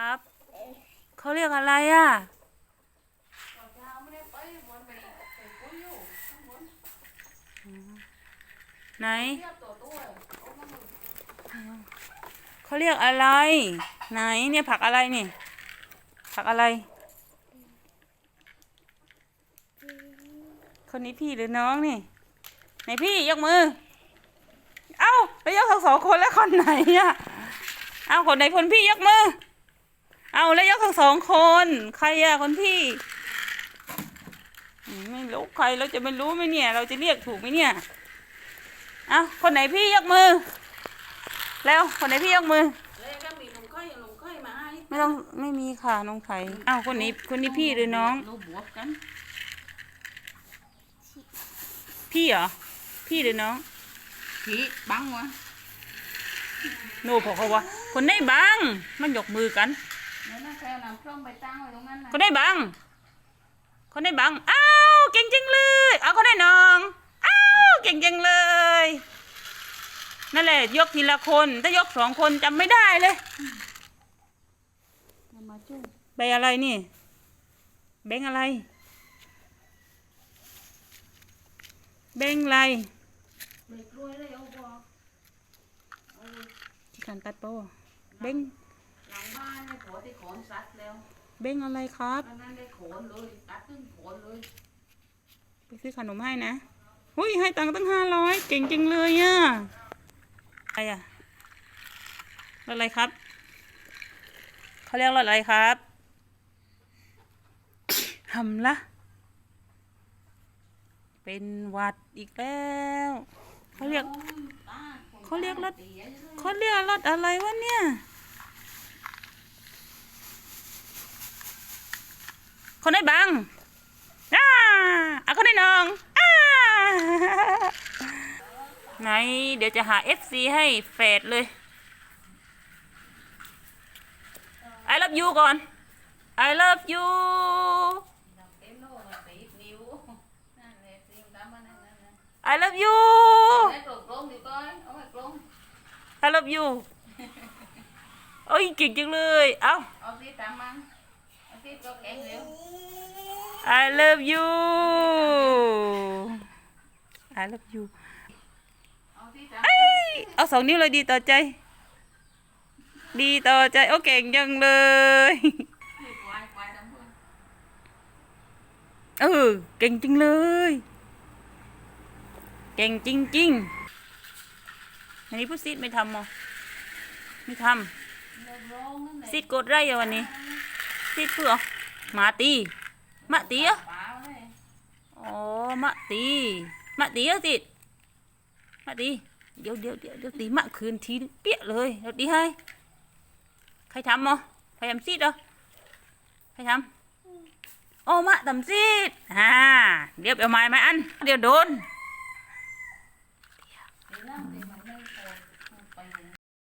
ครับเขาเรียกอะไรอะไหนเขาเรียกอะไร ไหนเนี่ยผักอะไรนี่ ผักอะไรคนนี้พี่หรือน้องนี่ไหนพี่ยกมือ เอ้าแล้วยกทั้งสองคนแล้วคนไหนอะ เอ้าคนไหนคนพี่ยกมือ เอาแล้วยกทั้งสองคน ใครอะคนพี่อืมไม่รู้ใครเราจะไม่รู้ไหมเนี่ย เราจะเรียกถูกไหมเนี่ย เอาคนไหนพี่ยกมือ แล้วคนไหนพี่ยกมือเลยก็มีลุงค่อยลุงค่อยมาให้ไม่ต้องไม่มีค่ะน้องไข่อ้าวคนนี้คนนี้พี่หรือน้องลูกบวกกันพี่เหรอ พี่หรือน้องผีบังวะโน่พอเขาว่าคนไหนบังมันยกมือกัน แล้วน่าแค่นำเครื่องไปตั้งไว้ตรงนั้นนะคนได้บัง คนได้บัง อ้าว เก่งจังเลย เอาคนได้น้อง อ้าว เก่งจังเลย นั่นแหละ ยกทีละคน ถ้ายกสองคนจำไม่ได้เลย เอามาจุ้งใบอะไรนี่ แบงอะไร แบงอะไรเบรกรวยเลยเอาบอก ที่การตัดโปแบงหลังบ้านเนี่ยผัวที่โขนซัดแล้วแบงอะไรครับ อันนั้นได้โขนเลยตัดตึ้งโขนเลย ไปซื้อขนมให้นะหุ้ยให้ตังค์ตั้งห้าร้อยเก่งจังเลยอะอะไรอะรถอะไรครับเขาเรียกรถอะไรครับทำละเป็นหวัดอีกแล้วเขาเรียกเขาเรียกรถเขาเรียกรถอะไรวะเนี่ย คนได้บังอ่าเอาคนได้น้องอ่าไหนเดี๋ยวจะหา FC ให้เฟดเลย I love you ก่อน I love you เอ็นโน่มาตีนิ้วนั่นเลยตีดำมานั่นนั่นนั่น I love you ได้กลมกลมดิก้อยเอาไปกลม I love you โอ้ยเก่งจังเลย เอ้าเอาที่ตามมันเอา I love you I love you เอาที่ตามเอ้ยเอาสองนิ้วเลยดีต่อใจ ดีต่อใจ โอ้เก่งจังเลยเออเก่งจริงเลย เก่งจริงๆอันนี้พูดซีดไม่ทำมอไม่ทเลิกร้องนั่นแหละำซีดกดไรอะวันนี้ พี่เผือกหมาตีหมาตีอ่ะโอ้หมาตีหมาตีอ่ะติดหมาตีเดี๋ยวเดี๋ยวเดี๋ยวเดี๋ยวตีหมาคืนทีเปี้ยเลยเดี๋ยวตีให้ใครทำมั้งใครทำซีดอ่ะใครทำโอ้หมาทำซีดอ่าเดี๋ยวเอาไม้มาอันเดี๋ยวโดน Yeah.